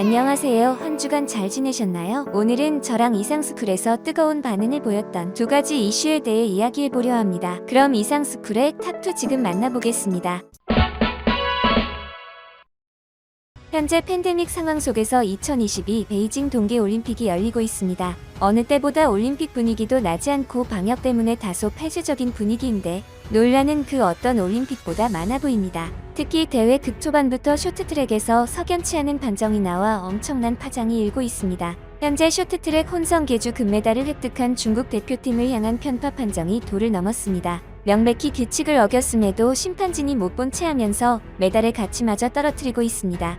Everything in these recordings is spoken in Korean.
안녕하세요. 한 주간 잘 지내셨나요? 오늘은 저랑 이상스쿨에서 뜨거운 반응을 보였던 두 가지 이슈에 대해 이야기해 보려 합니다. 그럼 이상스쿨의 탑2 지금 만나보겠습니다. 현재 팬데믹 상황 속에서 2022 베이징 동계올림픽이 열리고 있습니다. 어느 때보다 올림픽 분위기도 나지 않고 방역 때문에 다소 폐쇄적인 분위기인데 논란은 그 어떤 올림픽보다 많아 보입니다. 특히 대회 극초반부터 쇼트트랙에서 석연치 않은 판정이 나와 엄청난 파장이 일고 있습니다. 현재 쇼트트랙 혼성 계주 금메달을 획득한 중국 대표팀을 향한 편파 판정이 도를 넘었습니다. 명백히 규칙을 어겼음에도 심판진이 못 본 채 하면서 메달의 가치마저 떨어뜨리고 있습니다.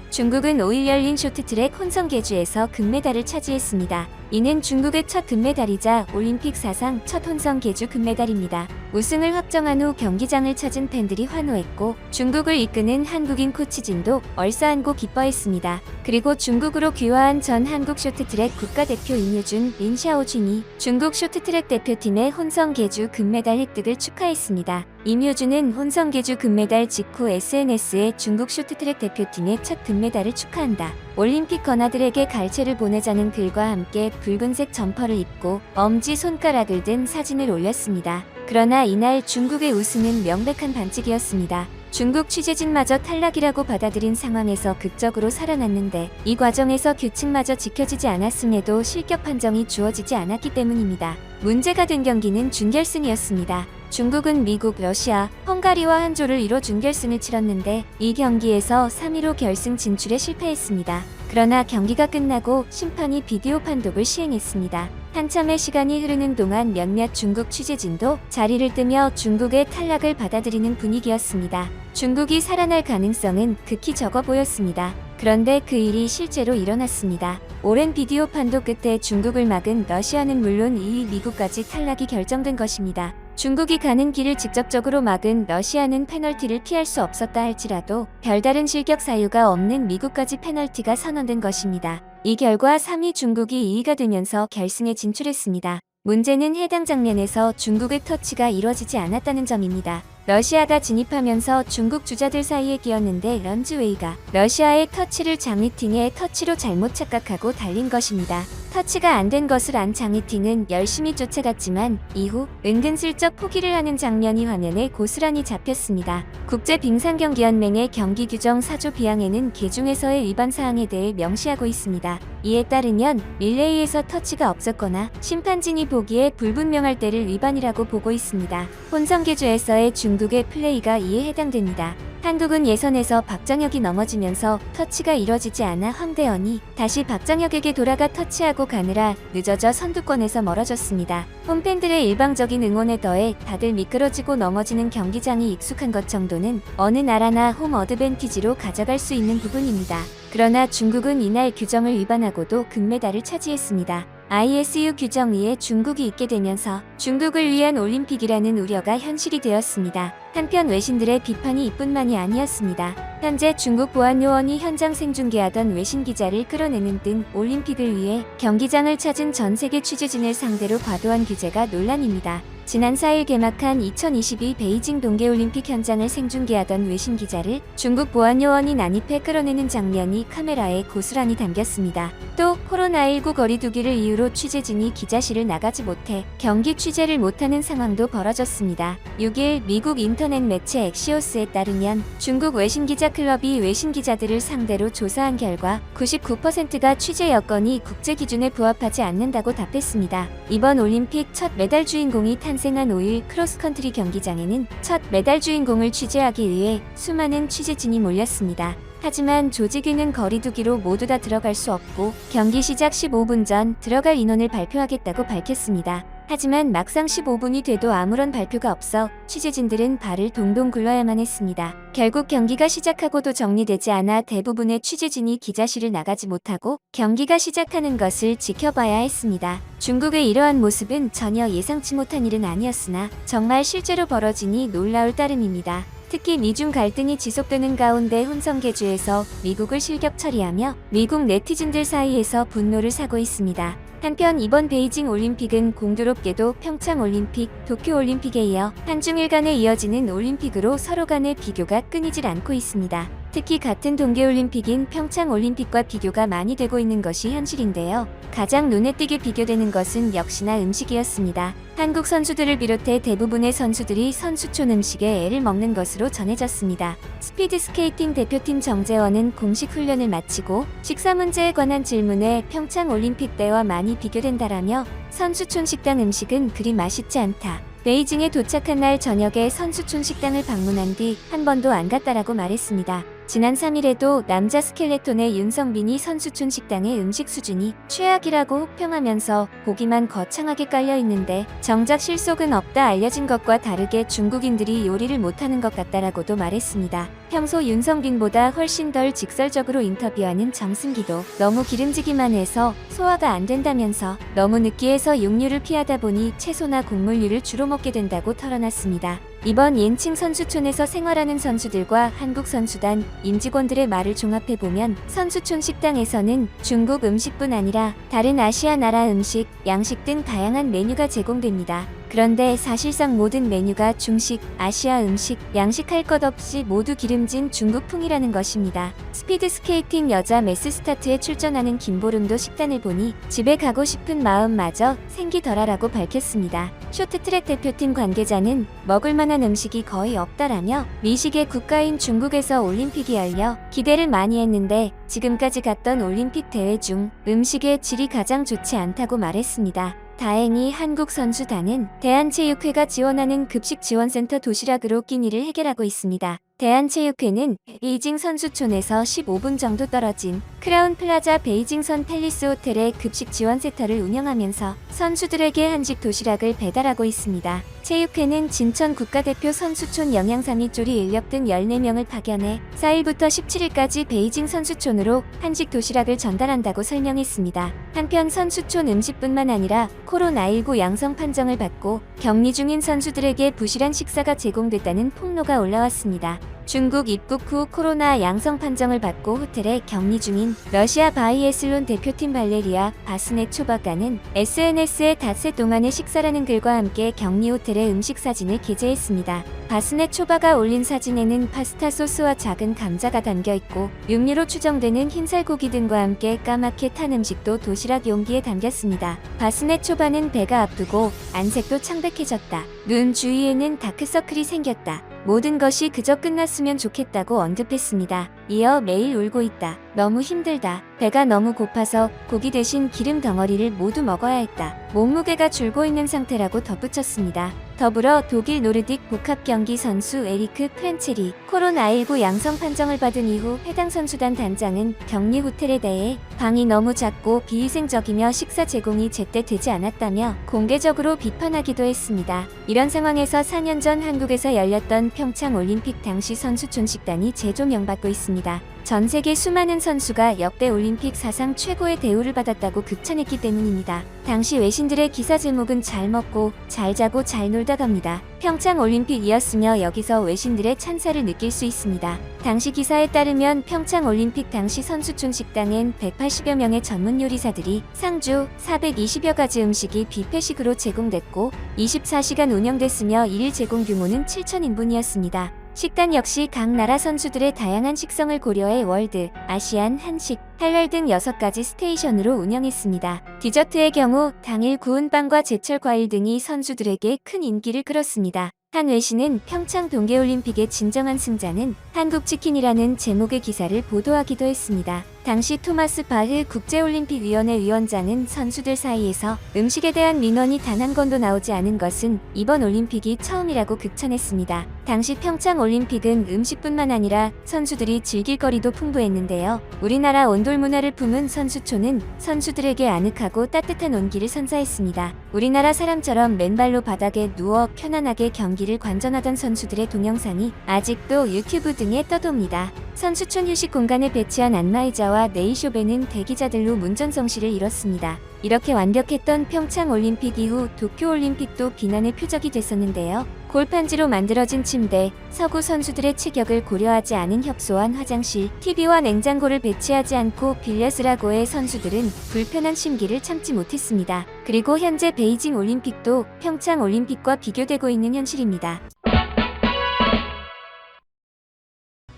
중국은 5일 열린 쇼트트랙 혼성 계주에서 금메달을 차지했습니다. 이는 중국의 첫 금메달이자 올림픽 사상 첫 혼성 계주 금메달입니다. 우승을 확정한 후 경기장을 찾은 팬들이 환호했고 중국을 이끄는 한국인 코치진도 얼싸안고 기뻐했습니다. 그리고 중국으로 귀화한 전 한국 쇼트트랙 국가대표 임유준, 린샤오준이 중국 쇼트트랙 대표팀의 혼성 계주 금메달 획득을 축하했습니다. 임효준은 혼성 계주 금메달 직후 SNS에 중국 쇼트트랙 대표팀의 첫 금메달 을 축하한다. 올림픽 건아들에게 갈채를 보내자는 글과 함께 붉은색 점퍼를 입고 엄지 손가락을 든 사진을 올렸습니다. 그러나 이날 중국의 우승은 명백한 반칙이었습니다. 중국 취재진마저 탈락이라고 받아들인 상황에서 극적으로 살아났는데 이 과정에서 규칙마저 지켜지지 않았음에도 실격 판정이 주어지지 않았기 때문입니다. 문제가 된 경기는 준결승이었습니다. 중국은 미국, 러시아, 헝가리와 한 조를 이뤄 준결승을 치렀는데 이 경기에서 3위로 결승 진출에 실패했습니다. 그러나 경기가 끝나고 심판이 비디오 판독을 시행했습니다. 한참의 시간이 흐르는 동안 몇몇 중국 취재진도 자리를 뜨며 중국의 탈락을 받아들이는 분위기였습니다. 중국이 살아날 가능성은 극히 적어 보였습니다. 그런데 그 일이 실제로 일어났습니다. 오랜 비디오 판독 끝에 중국을 막은 러시아는 물론 2위 미국까지 탈락이 결정된 것입니다. 중국이 가는 길을 직접적으로 막은 러시아는 페널티를 피할 수 없었다 할지라도 별다른 실격 사유가 없는 미국까지 페널티가 선언된 것입니다. 이 결과 3위 중국이 2위가 되면서 결승에 진출했습니다. 문제는 해당 장면에서 중국의 터치가 이뤄지지 않았다는 점입니다. 러시아가 진입하면서 중국 주자들 사이에 끼었는데 런즈웨이가 러시아의 터치를 장리팅의 터치로 잘못 착각하고 달린 것입니다. 터치가 안 된 것을 안 장리팅은 열심히 쫓아갔지만 이후 은근슬쩍 포기를 하는 장면이 화면에 고스란히 잡혔습니다. 국제빙상경기연맹의 경기 규정 4조 비항에는 개중에서의 위반 사항에 대해 명시하고 있습니다. 이에 따르면 릴레이에서 터치가 없었거나 심판진이 보기에 불분명할 때를 위반이라고 보고 있습니다. 혼성계주에서의 중국의 플레이가 이에 해당됩니다. 한국은 예선에서 박정혁이 넘어지면서 터치가 이뤄지지 않아 황대현이 다시 박정혁에게 돌아가 터치하고 가느라 늦어져 선두권에서 멀어졌습니다. 홈팬들의 일방적인 응원에 더해 다들 미끄러지고 넘어지는 경기장이 익숙한 것 정도는 어느 나라나 홈 어드밴티지로 가져갈 수 있는 부분입니다. 그러나 중국은 이날 규정을 위반하고도 금메달을 차지했습니다. ISU 규정 위에 중국이 있게 되면서 중국을 위한 올림픽이라는 우려가 현실이 되었습니다. 한편 외신들의 비판이 이뿐만이 아니었습니다. 현재 중국 보안요원이 현장 생중계하던 외신 기자를 끌어내는 등 올림픽을 위해 경기장을 찾은 전 세계 취재진을 상대로 과도한 규제가 논란입니다. 지난 4일 개막한 2022 베이징 동계올림픽 현장을 생중계하던 외신 기자를 중국 보안요원이 난입해 끌어내는 장면이 카메라에 고스란히 담겼습니다. 또 코로나19 거리두기를 이유로 취재진이 기자실을 나가지 못해 경기 취재 를 못하는 상황도 벌어졌습니다. 6일 미국 인터넷 매체 엑시오스에 따르면 중국 외신 기자 클럽이 외신 기자들을 상대로 조사한 결과 99%가 취재 여건이 국제 기준에 부합하지 않는다고 답했습니다. 이번 올림픽 첫 메달 주인공이 탄생한 5일 크로스컨트리 경기장에는 첫 메달 주인공을 취재하기 위해 수많은 취재진이 몰렸습니다. 하지만 조직위는 거리두기로 모두 다 들어갈 수 없고 경기 시작 15분 전 들어갈 인원을 발표하겠다고 밝혔습니다. 하지만 막상 15분이 돼도 아무런 발표가 없어 취재진들은 발을 동동 굴러야만 했습니다. 결국 경기가 시작하고도 정리되지 않아 대부분의 취재진이 기자실을 나가지 못하고 경기가 시작하는 것을 지켜봐야 했습니다. 중국의 이러한 모습은 전혀 예상치 못한 일은 아니었으나 정말 실제로 벌어지니 놀라울 따름입니다. 특히 미중 갈등이 지속되는 가운데 혼성계주에서 미국을 실격 처리하며 미국 네티즌들 사이에서 분노를 사고 있습니다. 한편 이번 베이징 올림픽은 공교롭게도 평창 올림픽, 도쿄 올림픽에 이어 한중일 간에 이어지는 올림픽으로 서로 간의 비교가 끊이질 않고 있습니다. 특히 같은 동계올림픽인 평창 올림픽과 비교가 많이 되고 있는 것이 현실인데요. 가장 눈에 띄게 비교되는 것은 역시나 음식이었습니다. 한국 선수들을 비롯해 대부분의 선수들이 선수촌 음식에 애를 먹는 것으로 전해졌습니다. 스피드 스케이팅 대표팀 정재원은 공식 훈련을 마치고 식사 문제에 관한 질문에 평창 올림픽 때와 많이 비교된다라며 선수촌 식당 음식은 그리 맛있지 않다. 베이징에 도착한 날 저녁에 선수촌 식당을 방문한 뒤 한 번도 안 갔다라고 말했습니다. 지난 3일에도 남자 스켈레톤의 윤성빈이 선수촌 식당의 음식 수준이 최악이라고 혹평하면서 보기만 거창하게 깔려 있는데 정작 실속은 없다 알려진 것과 다르게 중국인들이 요리를 못하는 것 같다라고도 말했습니다. 평소 윤성빈보다 훨씬 덜 직설적으로 인터뷰하는 정승기도 너무 기름지기만 해서 소화가 안 된다면서 너무 느끼해서 육류를 피하다 보니 채소나 곡물류를 주로 먹게 된다고 털어놨습니다. 이번 옌칭 선수촌에서 생활하는 선수들과 한국 선수단, 임직원들의 말을 종합해 보면 선수촌 식당에서는 중국 음식뿐 아니라 다른 아시아 나라 음식, 양식 등 다양한 메뉴가 제공됩니다. 그런데 사실상 모든 메뉴가 중식, 아시아 음식, 양식할 것 없이 모두 기름진 중국풍이라는 것입니다. 스피드 스케이팅 여자 메스 스타트에 출전하는 김보름도 식단을 보니 집에 가고 싶은 마음마저 생기더라라고 밝혔습니다. 쇼트트랙 대표팀 관계자는 먹을 만한 음식이 거의 없다라며 미식의 국가인 중국에서 올림픽이 열려 기대를 많이 했는데 지금까지 갔던 올림픽 대회 중 음식의 질이 가장 좋지 않다고 말했습니다. 다행히 한국 선수단은 대한체육회가 지원하는 급식 지원센터 도시락으로 끼니를 해결하고 있습니다. 대한체육회는 베이징 선수촌에서 15분 정도 떨어진 크라운 플라자 베이징선 팰리스 호텔의 급식 지원 센터를 운영하면서 선수들에게 한식 도시락을 배달하고 있습니다. 체육회는 진천 국가대표 선수촌 영양사미쪼리 인력 등 14명을 파견해 4일부터 17일까지 베이징 선수촌으로 한식 도시락을 전달한다고 설명했습니다. 한편 선수촌 음식뿐만 아니라 코로나19 양성 판정을 받고 격리 중인 선수들에게 부실한 식사가 제공됐다는 폭로가 올라왔습니다. 중국 입국 후 코로나 양성 판정을 받고 호텔에 격리 중인 러시아 바이애슬론 대표팀 발레리아 바스네 초바가는 SNS에 닷새 동안의 식사라는 글과 함께 격리 호텔의 음식 사진을 게재했습니다. 바스네 초바가 올린 사진에는 파스타 소스와 작은 감자가 담겨 있고 육류로 추정되는 흰살고기 등과 함께 까맣게 탄 음식도 도시락 용기에 담겼습니다. 바스네 초바는 배가 아프고 안색도 창백해졌다. 눈 주위에는 다크서클이 생겼다. 모든 것이 그저 끝났으면 좋겠다고 언급했습니다. 이어 매일 울고 있다. 너무 힘들다. 배가 너무 고파서 고기 대신 기름 덩어리를 모두 먹어야 했다. 몸무게가 줄고 있는 상태라고 덧붙였습니다. 더불어 독일 노르딕 복합 경기 선수 에리크 프렌체리 코로나19 양성 판정을 받은 이후 해당 선수단 단장은 격리 호텔에 대해 방이 너무 작고 비위생적이며 식사 제공이 제때 되지 않았다며 공개적으로 비판하기도 했습니다. 이런 상황에서 4년 전 한국에서 열렸던 평창 올림픽 당시 선수촌 식단이 재조명받고 있습니다. 전 세계 수많은 선수가 역대 올림픽 사상 최고의 대우를 받았다고 극찬했기 때문입니다. 당시 외신들의 기사 제목은 잘 먹고 잘 자고 잘 놀다 갑니다. 평창 올림픽이었으며 여기서 외신들의 찬사를 느낄 수 있습니다. 당시 기사에 따르면 평창 올림픽 당시 선수촌 식당엔 180여 명의 전문 요리사들이 상주 420여 가지 음식이 뷔페식으로 제공됐고 24시간 운영됐으며 일일 제공 규모는 7,000인분이었습니다. 식단 역시 각 나라 선수들의 다양한 식성을 고려해 월드, 아시안, 한식, 할랄 등 6가지 스테이션으로 운영했습니다. 디저트의 경우 당일 구운 빵과 제철 과일 등이 선수들에게 큰 인기를 끌었습니다. 한 외신은 평창 동계올림픽의 진정한 승자는 한국치킨이라는 제목의 기사를 보도하기도 했습니다. 당시 토마스 바흐 국제올림픽위원회 위원장은 선수들 사이에서 음식에 대한 민원이 단 한 건도 나오지 않은 것은 이번 올림픽이 처음이라고 극찬했습니다. 당시 평창 올림픽은 음식뿐만 아니라 선수들이 즐길 거리도 풍부했는데요. 우리나라 온돌 문화를 품은 선수촌은 선수들에게 아늑하고 따뜻한 온기를 선사했습니다. 우리나라 사람처럼 맨발로 바닥에 누워 편안하게 경기를 관전하던 선수들의 동영상이 아직도 유튜브 등에 떠돕니다. 선수촌 휴식 공간에 배치한 안마의자와 네이쇼베는 대기자들로 문전성시를 이뤘습니다. 이렇게 완벽했던 평창 올림픽 이후 도쿄 올림픽도 비난의 표적이 됐었는데요. 골판지로 만들어진 침대, 서구 선수들의 체격을 고려하지 않은 협소한 화장실, TV와 냉장고를 배치하지 않고 빌려 쓰라고 해 선수들은 불편한 심기를 참지 못했습니다. 그리고 현재 베이징 올림픽도 평창 올림픽과 비교되고 있는 현실입니다.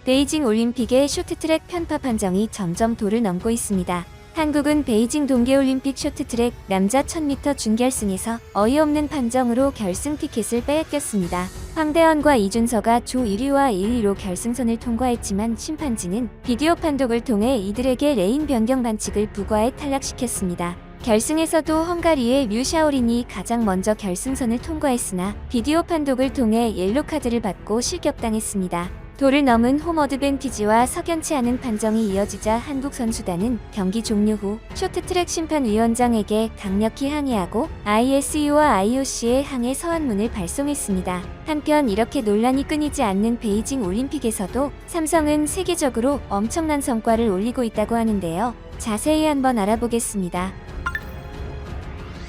베이징 올림픽의 쇼트트랙 편파 판정이 점점 도를 넘고 있습니다. 한국은 베이징 동계올림픽 쇼트트랙 남자 1000m 준결승에서 어이없는 판정으로 결승 티켓을 빼앗겼습니다. 황대헌과 이준서가 조 1위와 2위로 결승선을 통과했지만 심판진은 비디오 판독을 통해 이들에게 레인 변경 반칙을 부과해 탈락시켰습니다. 결승에서도 헝가리의 뮤샤오린이 가장 먼저 결승선을 통과했으나 비디오 판독을 통해 옐로 카드를 받고 실격당했습니다. 도를 넘은 홈 어드밴티지와 석연치 않은 판정이 이어지자 한국 선수단은 경기 종료 후 쇼트트랙 심판위원장에게 강력히 항의하고 ISU와 IOC에 항해 서한문을 발송했습니다. 한편 이렇게 논란이 끊이지 않는 베이징 올림픽에서도 삼성은 세계적으로 엄청난 성과를 올리고 있다고 하는데요. 자세히 한번 알아보겠습니다.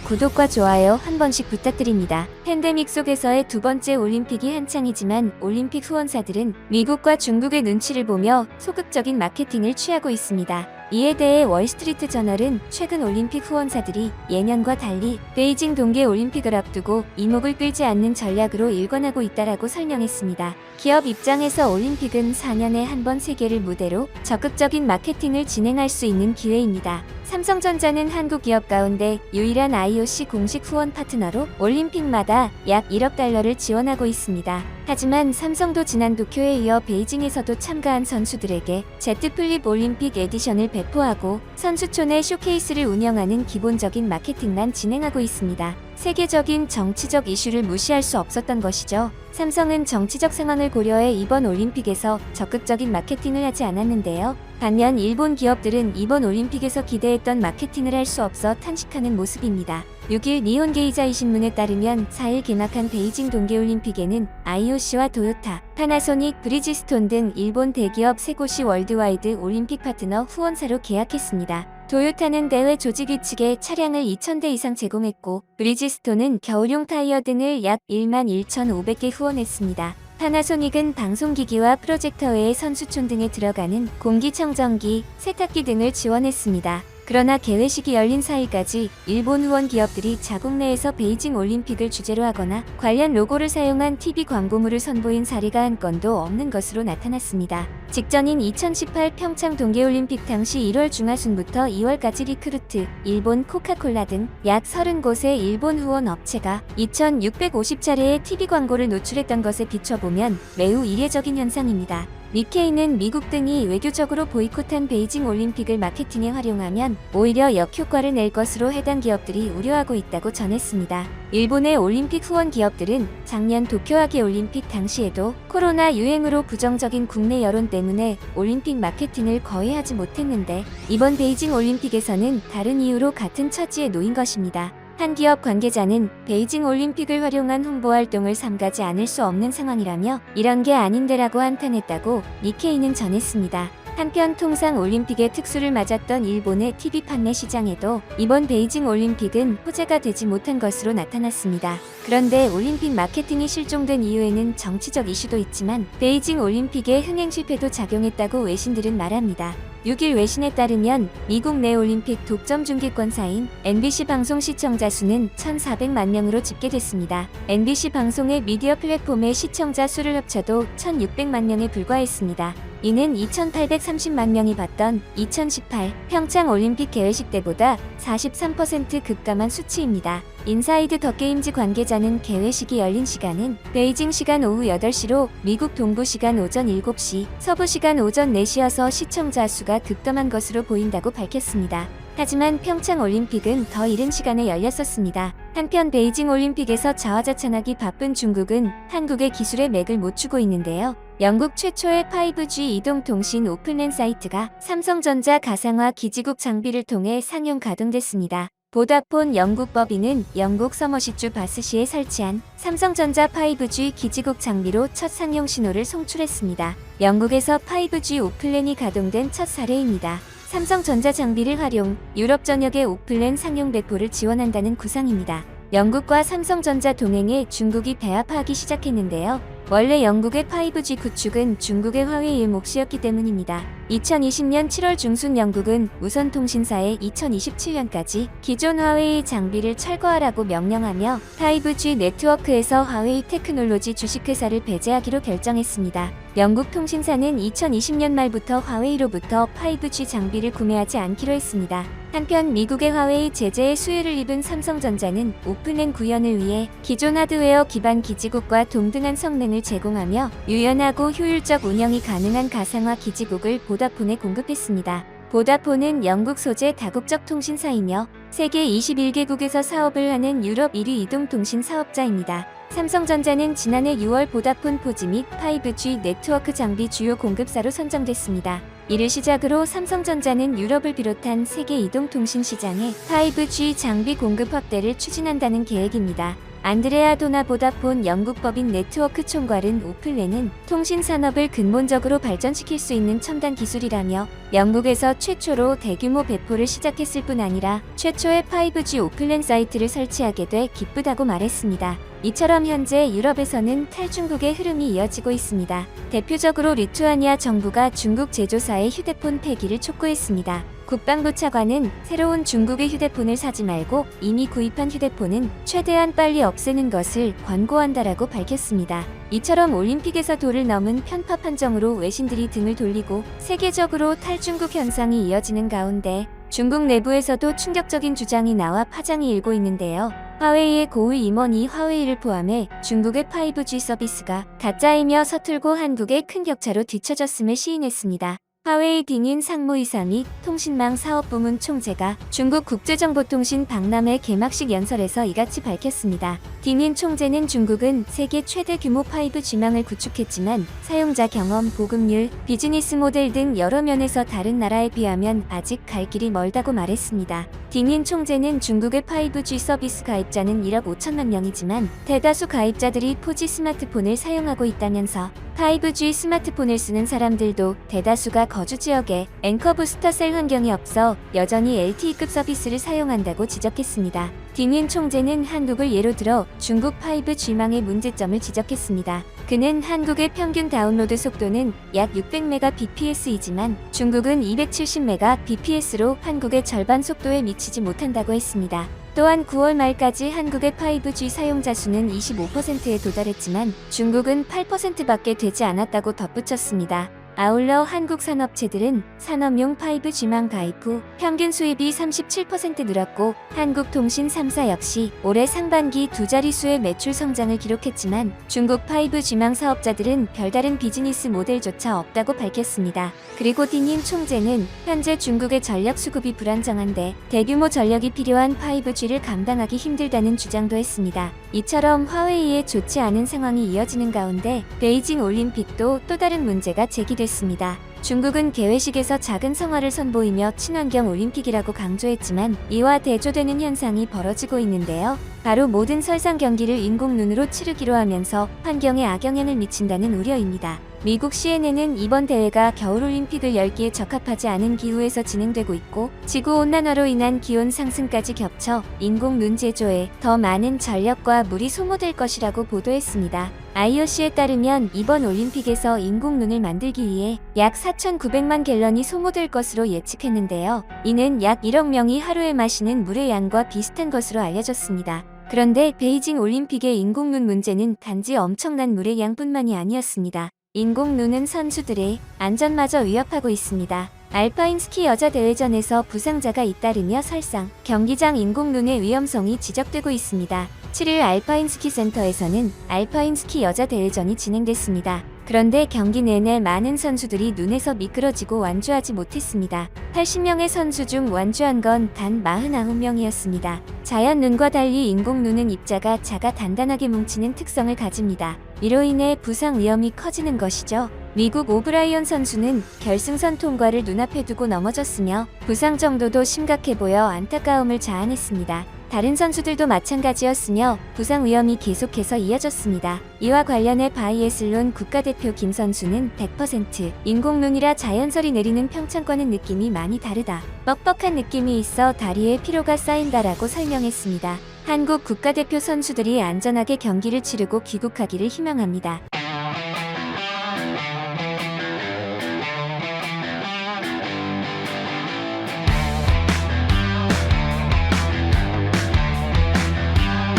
구독과 좋아요 한 번씩 부탁드립니다. 팬데믹 속에서의 두 번째 올림픽이 한창이지만 올림픽 후원사들은 미국과 중국의 눈치를 보며 소극적인 마케팅을 취하고 있습니다. 이에 대해 월스트리트 저널은 최근 올림픽 후원사들이 예년과 달리 베이징 동계 올림픽을 앞두고 이목을 끌지 않는 전략으로 일관하고 있다라고 설명했습니다. 기업 입장에서 올림픽은 4년에 한 번 세계를 무대로 적극적인 마케팅을 진행할 수 있는 기회입니다. 삼성전자는 한국 기업 가운데 유일한 IOC 공식 후원 파트너로 올림픽마다 약 1억 달러를 지원하고 있습니다. 하지만 삼성도 지난 도쿄에 이어 베이징에서도 참가한 선수들에게 제트 플립 올림픽 에디션을 배포하고 선수촌의 쇼케이스를 운영하는 기본적인 마케팅만 진행하고 있습니다. 세계적인 정치적 이슈를 무시할 수 없었던 것이죠. 삼성은 정치적 상황을 고려해 이번 올림픽에서 적극적인 마케팅을 하지 않았는데요. 반면 일본 기업들은 이번 올림픽에서 기대했던 마케팅을 할 수 없어 탄식하는 모습입니다. 6일 니혼 게이자이 신문에 따르면 4일 개막한 베이징 동계올림픽에는 IOC와 도요타, 파나소닉, 브리지스톤 등 일본 대기업 세 곳이 월드와이드 올림픽 파트너 후원사로 계약했습니다. 도요타는 대회 조직위 측에 차량을 2,000대 이상 제공했고 브리지스톤은 겨울용 타이어 등을 약 1만 1,500개 후원했습니다. 파나소닉은 방송기기와 프로젝터 외에 선수촌 등에 들어가는 공기청정기, 세탁기 등을 지원했습니다. 그러나 개회식이 열린 4일까지 일본 후원 기업들이 자국 내에서 베이징 올림픽을 주제로 하거나 관련 로고를 사용한 TV 광고물을 선보인 사례가 한 건도 없는 것으로 나타났습니다. 직전인 2018 평창 동계올림픽 당시 1월 중하순부터 2월까지 리크루트, 일본 코카콜라 등 약 30곳의 일본 후원 업체가 2,650차례의 TV 광고를 노출했던 것에 비춰보면 매우 이례적인 현상입니다. 니케이는 미국 등이 외교적으로 보이콧한 베이징 올림픽을 마케팅에 활용하면 오히려 역효과를 낼 것으로 해당 기업들이 우려하고 있다고 전했습니다. 일본의 올림픽 후원 기업들은 작년 도쿄하계 올림픽 당시에도 코로나 유행으로 부정적인 국내 여론 때문에 올림픽 마케팅을 거의 하지 못했는데 이번 베이징 올림픽에서는 다른 이유로 같은 처지에 놓인 것입니다. 한 기업 관계자는 베이징 올림픽을 활용한 홍보 활동을 삼가지 않을 수 없는 상황이라며 이런 게 아닌데라고 한탄했다고 니케이는 전했습니다. 한편 통상 올림픽의 특수를 맞았던 일본의 TV 판매 시장에도 이번 베이징 올림픽은 호재가 되지 못한 것으로 나타났습니다. 그런데 올림픽 마케팅이 실종된 이유에는 정치적 이슈도 있지만 베이징 올림픽의 흥행 실패도 작용했다고 외신들은 말합니다. 6일 외신에 따르면 미국 내 올림픽 독점 중계권사인 NBC 방송 시청자 수는 1,400만 명으로 집계됐습니다. NBC 방송의 미디어 플랫폼의 시청자 수를 합쳐도 1,600만 명에 불과했습니다. 이는 2,830만 명이 봤던 2018 평창 올림픽 개회식 때보다 43% 급감한 수치입니다. 인사이드 더 게임즈 관계자는 개회식이 열린 시간은 베이징 시간 오후 8시로 미국 동부 시간 오전 7시, 서부 시간 오전 4시여서 시청자 수가 급감한 것으로 보인다고 밝혔습니다. 하지만 평창 올림픽은 더 이른 시간에 열렸었습니다. 한편 베이징 올림픽에서 자화자찬하기 바쁜 중국은 한국의 기술에 맥을 못 추고 있는데요. 영국 최초의 5G 이동 통신 오픈랜 사이트가 삼성전자 가상화 기지국 장비를 통해 상용 가동됐습니다. 보다폰 영국 법인은 영국 서머시주 바스시에 설치한 삼성전자 5G 기지국 장비로 첫 상용 신호를 송출했습니다. 영국에서 5G 오플랜이 가동된 첫 사례입니다. 삼성전자 장비를 활용 유럽 전역의 오플랜 상용 배포를 지원한다는 구상입니다. 영국과 삼성전자 동행에 중국이 배합하기 시작했는데요. 원래 영국의 5G 구축은 중국의 화웨이의 몫이었기 때문입니다. 2020년 7월 중순 영국은 우선 통신사에 2027년까지 기존 화웨이 장비를 철거하라고 명령하며 5G 네트워크에서 화웨이 테크놀로지 주식회사를 배제하기로 결정했습니다. 영국 통신사는 2020년 말부터 화웨이로부터 5G 장비를 구매하지 않기로 했습니다. 한편 미국의 화웨이 제재에 수혜를 입은 삼성전자는 오픈랜 구현을 위해 기존 하드웨어 기반 기지국과 동등한 성능을 제공하며 유연하고 효율적 운영이 가능한 가상화 기지국을 보다폰에 공급했습니다. 보다폰은 영국 소재 다국적 통신사이며 세계 21개국에서 사업을 하는 유럽 1위 이동통신 사업자입니다. 삼성전자는 지난해 6월 보다폰 포지 및 5G 네트워크 장비 주요 공급사로 선정됐습니다. 이를 시작으로 삼성전자는 유럽을 비롯한 세계 이동통신 시장에 5G 장비 공급 확대를 추진한다는 계획입니다. 안드레아 도나 보다폰 영국법인 네트워크 총괄은 오플랜은 통신 산업을 근본적으로 발전시킬 수 있는 첨단 기술이라며 영국에서 최초로 대규모 배포를 시작했을 뿐 아니라 최초의 5G 오플랜 사이트를 설치하게 돼 기쁘다고 말했습니다. 이처럼 현재 유럽에서는 탈중국의 흐름이 이어지고 있습니다. 대표적으로 리투아니아 정부가 중국 제조사의 휴대폰 폐기를 촉구했습니다. 국방부 차관은 새로운 중국의 휴대폰을 사지 말고 이미 구입한 휴대폰은 최대한 빨리 없애는 것을 권고한다라고 밝혔습니다. 이처럼 올림픽에서 도를 넘은 편파 판정으로 외신들이 등을 돌리고 세계적으로 탈중국 현상이 이어지는 가운데 중국 내부에서도 충격적인 주장이 나와 파장이 일고 있는데요. 화웨이의 고위 임원이 화웨이를 포함해 중국의 5G 서비스가 가짜이며 서툴고 한국의 큰 격차로 뒤처졌음을 시인했습니다. 화웨이 빙인 상무이사 및 통신망 사업부문 총재가 중국 국제정보통신 박람회 개막식 연설에서 이같이 밝혔습니다. 딩인 총재는 중국은 세계 최대 규모 5G망을 구축했지만 사용자 경험, 보급률, 비즈니스 모델 등 여러 면에서 다른 나라에 비하면 아직 갈 길이 멀다고 말했습니다. 딩인 총재는 중국의 5G 서비스 가입자는 1억 5천만 명이지만 대다수 가입자들이 4G 스마트폰을 사용하고 있다면서 5G 스마트폰을 쓰는 사람들도 대다수가 거주 지역에 앵커 부스터 셀 환경이 없어 여전히 LTE급 서비스를 사용한다고 지적했습니다. 딩인 총재는 한국을 예로 들어 중국 5G망의 문제점을 지적했습니다. 그는 한국의 평균 다운로드 속도는 약 600mbps이지만 중국은 270mbps로 한국의 절반 속도에 미치지 못한다고 했습니다. 또한 9월 말까지 한국의 5G 사용자 수는 25%에 도달했지만 중국은 8%밖에 되지 않았다고 덧붙였습니다. 아울러 한국 산업체들은 산업용 5G망 가입 후 평균 수입이 37% 늘었고 한국통신 3사 역시 올해 상반기 두 자릿수의 매출 성장을 기록했지만 중국 5G망 사업자들은 별다른 비즈니스 모델조차 없다고 밝혔습니다. 그리고 딩인 총재는 현재 중국의 전력 수급이 불안정한데 대규모 전력이 필요한 5G를 감당하기 힘들다는 주장도 했습니다. 이처럼 화웨이의 좋지 않은 상황이 이어지는 가운데 베이징 올림픽도 또 다른 문제가 제기 됐습니다. 중국은 개회식에서 작은 성화를 선보이며 친환경 올림픽이라고 강조했지만 이와 대조되는 현상이 벌어지고 있는데요. 바로 모든 설상 경기를 인공 눈으로 치르기로 하면서 환경에 악영향을 미친다는 우려입니다. 미국 CNN은 이번 대회가 겨울올림픽을 열기에 적합하지 않은 기후에서 진행되고 있고 지구온난화로 인한 기온 상승까지 겹쳐 인공 눈 제조에 더 많은 전력과 물이 소모될 것이라고 보도했습니다. IOC에 따르면 이번 올림픽에서 인공 눈을 만들기 위해 약 4,900만 갤런이 소모될 것으로 예측했는데요. 이는 약 1억 명이 하루에 마시는 물의 양과 비슷한 것으로 알려졌습니다. 그런데 베이징 올림픽의 인공 눈 문제는 단지 엄청난 물의 양뿐만이 아니었습니다. 인공 눈은 선수들의 안전마저 위협하고 있습니다. 알파인 스키 여자 대회전에서 부상자가 잇따르며 설상 경기장 인공 눈의 위험성이 지적되고 있습니다. 7일 알파인 스키 센터에서는 알파인 스키 여자 대회전이 진행됐습니다. 그런데 경기 내내 많은 선수들이 눈에서 미끄러지고 완주하지 못했습니다. 80명의 선수 중 완주한 건 단 49명이었습니다. 자연 눈과 달리 인공 눈은 입자가 작아 단단하게 뭉치는 특성을 가집니다. 이로 인해 부상 위험이 커지는 것이죠. 미국 오브라이언 선수는 결승선 통과를 눈앞에 두고 넘어졌으며 부상 정도도 심각해 보여 안타까움을 자아냈습니다. 다른 선수들도 마찬가지였으며 부상 위험이 계속해서 이어졌습니다. 이와 관련해 바이애슬론 국가대표 김 선수는 100% 인공눈이라 자연설이 내리는 평창과는 느낌이 많이 다르다. 뻑뻑한 느낌이 있어 다리에 피로가 쌓인다라고 설명했습니다. 한국 국가대표 선수들이 안전하게 경기를 치르고 귀국하기를 희망합니다.